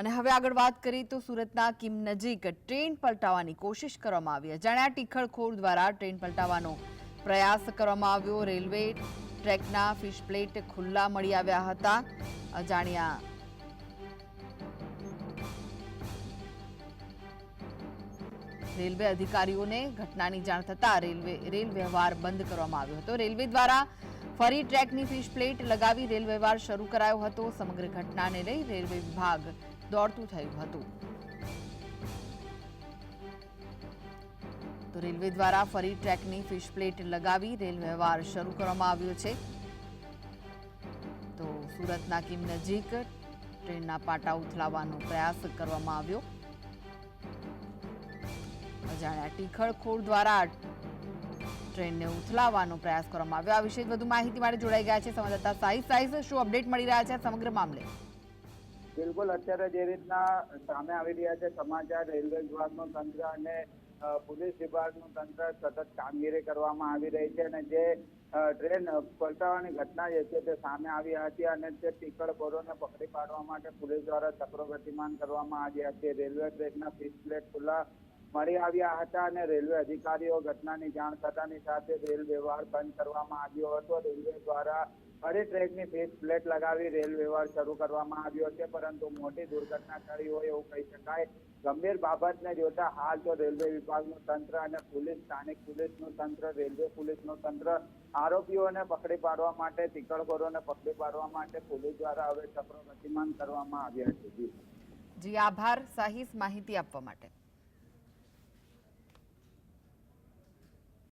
અને હવે આગળ વાત કરીએ તો સુરતના કિમ નજીક ટ્રેન પલટાવવાની કોશિશ કરવામાં આવી અજાણ્યા ટીખળખોર દ્વારા ટ્રેન પલટાવવાનો પ્રયાસ કરવામાં આવ્યો. રેલવે ટ્રેકના ફિશ પ્લેટ ખુલ્લા મળી આવ્યા હતા. અજાણ્યા રેલવે અધિકારીઓને ઘટનાની જાણ થતાં રેલવે રેલ વ્યવહાર બંધ કરવામાં આવ્યો હતો. રેલવે દ્વારા ફરી ટ્રેકની ફિશ પ્લેટ લગાવી રેલ વ્યવહાર શરૂ કરાયો હતો. સમગ્ર ઘટનાને લઈ રેલવે વિભાગ દોડતું થયું હતું. તો રેલવે દ્વારા ફરી ટ્રેકની ફિશ પ્લેટ લગાવી રેલ વ્યવહાર શરૂ કરવામાં આવ્યો છે. તો સુરતના કિમ નજીક ટ્રેનના પાટા ઉથલાવવાનો પ્રયાસ કરવામાં આવ્યો. અજાણ્યા ટીખળખોર દ્વારા ટ્રેનને ઉથલાવવાનો પ્રયાસ કરવામાં આવ્યો. આ વિશે વધુ માહિતી માટે જોડાઈ ગયા છે. સંવાદદાતા સાઈ સાઈઝ શું અપડેટ મળી રહ્યા છે સમગ્ર મામલે? બિલકુલ, અત્યારે જે રીતના સામે આવી રહ્યા છે સમાચાર, રેલવે વિભાગનું તંત્ર અને પોલીસ વિભાગનું તંત્ર સતત કામગીરી કરવામાં આવી રહી છે અને જે ટ્રેન પલટાવાની ઘટના જે છે તે સામે આવી હતી અને તે ટીકડખોરોને પકડી પાડવા માટે પોલીસ દ્વારા ચક્રો ગતિમાન કરવામાં આવ્યા છે. રેલવે ટ્રેકના પીસ પ્લેટ ખુલ્લા મળી આવ્યા હતા અને રેલવે અધિકારીઓ ઘટનાની જાણ થતાની સાથે રેલ વ્યવહાર બંધ કરવામાં આવ્યો હતો. રેલવે દ્વારા ફરી ટ્રેકની ફેસ પ્લેટ લગાવી રેલ વ્યવહાર શરૂ કરવામાં આવ્યો છે, પરંતુ મોટી દુર્ઘટના ટળી હોય એવું કહી શકાય. ગંભીર બાબતને જોતા હાલ તો રેલવે વિભાગનું તંત્ર અને પોલીસ, સ્થાનિક પોલીસનું તંત્ર, રેલવે પોલીસનું તંત્ર આરોપીઓને પકડી પાડવા માટે તીકડખોરોને પકડી પાડવા માટે પોલીસ દ્વારા હવે ચક્રો ગતિમાન કરવામાં આવ્યા છે. જી, આભાર. સાહિસ માહિતી આપવા માટે.